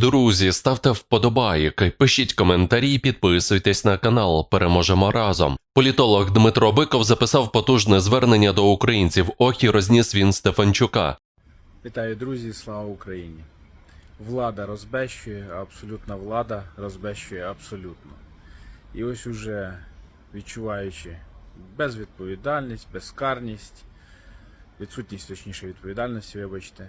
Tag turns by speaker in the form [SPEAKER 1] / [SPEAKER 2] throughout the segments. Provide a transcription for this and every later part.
[SPEAKER 1] Друзі, ставте вподобайки, пишіть коментарі, підписуйтесь на канал. Переможемо разом. Політолог Дмитро Биков записав потужне звернення до українців. Ох і розніс він Стефанчука.
[SPEAKER 2] Вітаю, друзі, слава Україні! Влада розбещує, абсолютна влада розбещує абсолютно. І ось уже відчуваючи безвідповідальність, безкарність, відсутність точніше відповідальності, вибачте,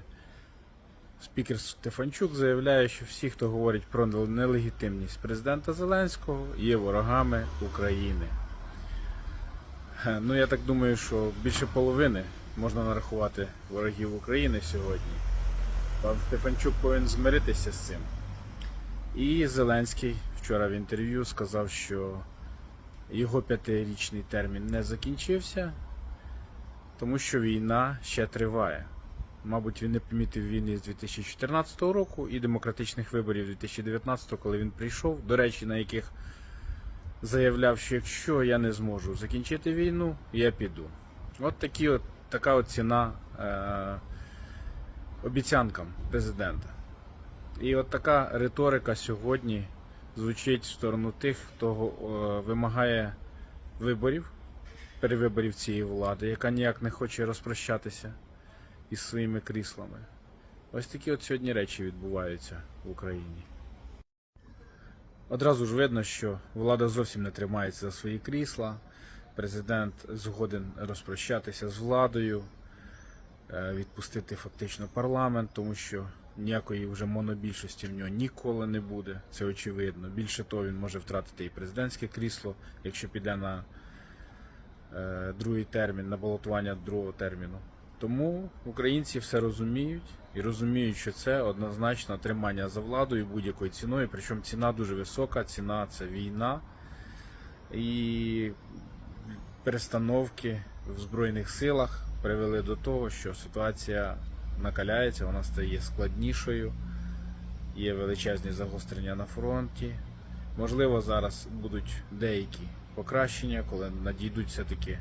[SPEAKER 2] спікер Стефанчук заявляє, що всі, хто говорить про нелегітимність президента Зеленського, є ворогами України. Е, Ну, я так думаю, що більше половини можна нарахувати ворогів України сьогодні. Пан Стефанчук повинен змиритися з цим. І Зеленський вчора в інтерв'ю сказав, що його п'ятирічний термін не закінчився, тому що війна ще триває. Мабуть, він не помітив війни з 2014 року і демократичних виборів 2019, коли він прийшов, до речі, на яких заявляв, що якщо я не зможу закінчити війну, я піду. От, такі от така от ціна е, обіцянкам президента. І от така риторика сьогодні звучить в сторону тих, хто е, вимагає виборів, перевиборів цієї влади, яка ніяк не хоче розпрощатися із своїми кріслами. Ось такі от сьогодні речі відбуваються в Україні. Одразу ж видно, що влада зовсім не тримається за свої крісла. Президент згоден розпрощатися з владою, е, відпустити фактично парламент, тому що ніякої вже монобільшості в нього ніколи не буде. Це очевидно. Більше того, він може втратити і президентське крісло, якщо піде на е, другий термін, на балотування другого терміну. Тому українці все розуміють і розуміють, що це однозначно тримання за владою будь-якою ціною. Причому ціна дуже висока, ціна це війна і перестановки в Збройних силах привели до того, що ситуація накаляється, вона стає складнішою, є величезні загострення на фронті. Можливо, зараз будуть деякі покращення, коли надійдуть все-таки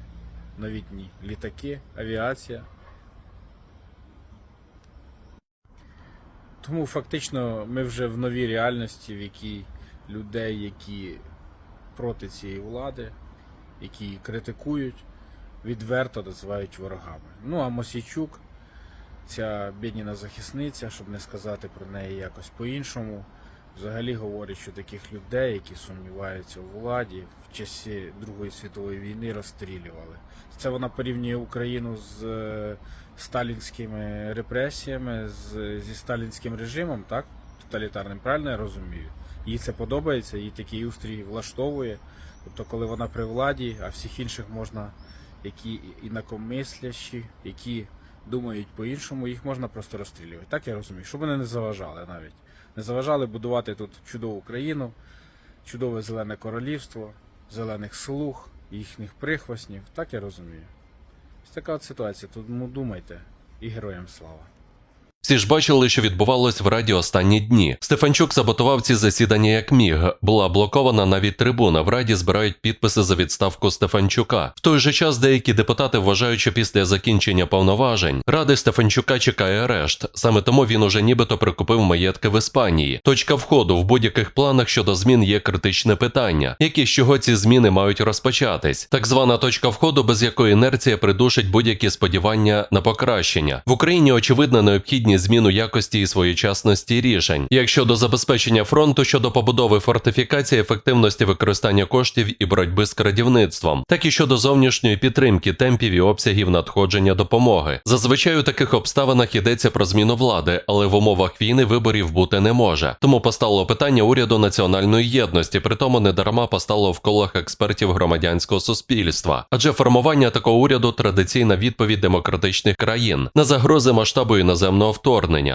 [SPEAKER 2] новітні літаки, авіація. Тому фактично ми вже в новій реальності, в якій людей, які проти цієї влади, які її критикують, відверто називають ворогами. Ну а Мосійчук, ця бідніна захисниця, щоб не сказати про неї якось по-іншому, взагалі говорить, що таких людей, які сумніваються у владі, в часі Другої світової війни розстрілювали. Це вона порівнює Україну з е, сталінськими репресіями, з, зі сталінським режимом, так? Тоталітарним, правильно я розумію? Їй це подобається, їй такий устрій влаштовує. Тобто, коли вона при владі, а всіх інших можна, які інакомислящі, які думають по-іншому, їх можна просто розстрілювати. Так я розумію, щоб вони не заважали навіть. Не заважали будувати тут чудову країну, чудове зелене королівство, зелених слуг, їхніх прихвостнів. Так я розумію. Ось така от ситуація. Тому думайте і героям слава.
[SPEAKER 1] Всі ж бачили, що відбувалось в Раді останні дні. Стефанчук саботував ці засідання як міг. Була блокована навіть трибуна. В Раді збирають підписи за відставку Стефанчука. В той же час деякі депутати вважають, що після закінчення повноважень Ради Стефанчука чекає арешт. Саме тому він уже нібито прикупив маєтки в Іспанії. Точка входу в будь-яких планах щодо змін є критичне питання, які з чого ці зміни мають розпочатись. Так звана точка входу, без якої інерція придушить будь-які сподівання на покращення. В Україні очевидна необхідність зміну якості і своєчасності рішень, як щодо забезпечення фронту щодо побудови фортифікації, ефективності використання коштів і боротьби з крадівництвом, так і щодо зовнішньої підтримки темпів і обсягів надходження допомоги. Зазвичай у таких обставинах йдеться про зміну влади, але в умовах війни виборів бути не може. Тому постало питання уряду національної єдності, при тому недарма постало в колах експертів громадянського суспільства, адже формування такого уряду традиційна відповідь демократичних країн на загрози масштабу іноземного вторгнення.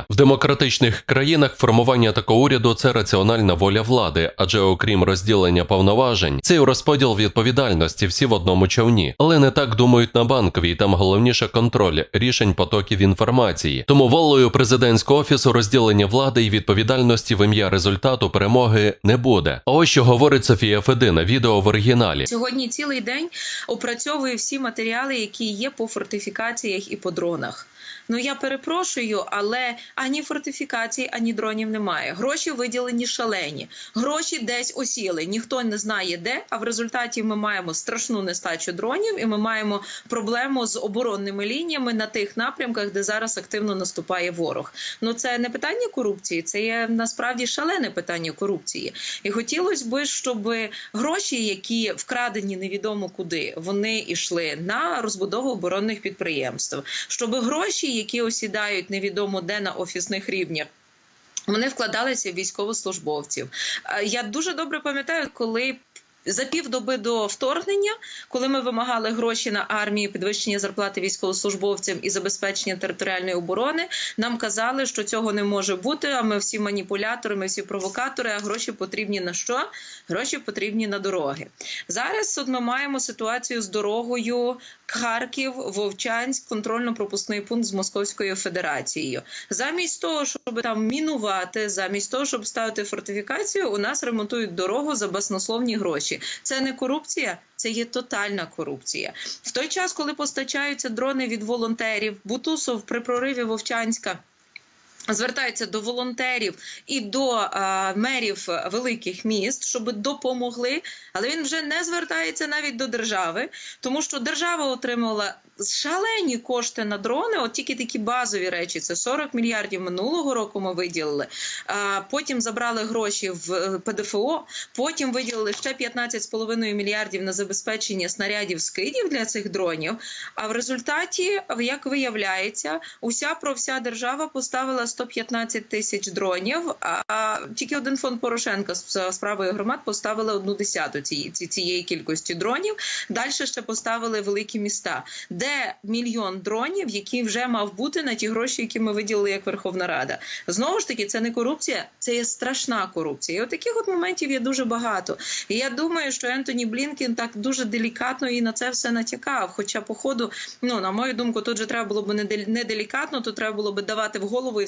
[SPEAKER 1] В демократичних країнах формування такого уряду це раціональна воля влади, адже окрім розділення повноважень, цей розподіл відповідальності всі в одному човні. Але не так думають на банковій. Там головніше контроль рішень потоків інформації. Тому волею президентського офісу розділення влади і відповідальності в ім'я результату перемоги не буде. А ось що говорить Софія Федина. Відео в оригіналі.
[SPEAKER 3] Сьогодні цілий день опрацьовую всі матеріали, які є по фортифікаціях і по дронах. Ну я перепрошую, але ані фортифікацій, ані дронів немає. Гроші виділені шалені, гроші десь осіли. Ніхто не знає де. А в результаті ми маємо страшну нестачу дронів, і ми маємо проблему з оборонними лініями на тих напрямках, де зараз активно наступає ворог. Ну це не питання корупції, це є насправді шалене питання корупції. І хотілося б, щоб гроші, які вкрадені невідомо куди, вони йшли на розбудову оборонних підприємств, щоб гроші, які осідають невідомо де на офісних рівнях. Вони вкладалися в військовослужбовців. Е, Я дуже добре пам'ятаю, коли за півдоби до вторгнення, коли ми вимагали гроші на армію, підвищення зарплати військовослужбовцям і забезпечення територіальної оборони, нам казали, що цього не може бути. А ми всі маніпулятори, ми всі провокатори. А гроші потрібні на що? Гроші потрібні на дороги. Зараз от ми маємо ситуацію з дорогою Харків, Вовчанськ, контрольно-пропускний пункт з Московською Федерацією. Замість того, щоб там мінувати, замість того, щоб ставити фортифікацію, у нас ремонтують дорогу за баснословні гроші. Це не корупція, це є тотальна корупція. В той час, коли постачаються дрони від волонтерів, Бутусов при прориві Вовчанська. Звертається до волонтерів і до е, мерів великих міст, щоб допомогли, але він вже не звертається навіть до держави, тому що держава отримала шалені кошти на дрони. От тільки такі базові речі: це 40 мільярдів минулого року. Ми виділили. А потім забрали гроші в е, ПДФО. Потім виділили ще 15,5 мільярдів на забезпечення снарядів скидів для цих дронів. А в результаті, як виявляється, уся про вся держава поставила 115 тисяч дронів. А тільки один фонд Порошенка з справою громад поставили одну десяту цієї, цієї кількості дронів. Далі ще поставили великі міста, де мільйон дронів, який вже мав бути на ті гроші, які ми виділили як Верховна Рада. Знову ж таки, це не корупція, це є страшна корупція. І от таких от моментів є дуже багато. І я думаю, що Ентоні Блінкен так дуже делікатно і на це все натякав. Хоча, по ходу, ну на мою думку, тут же треба було б не делікатно, тут треба було б давати в голову і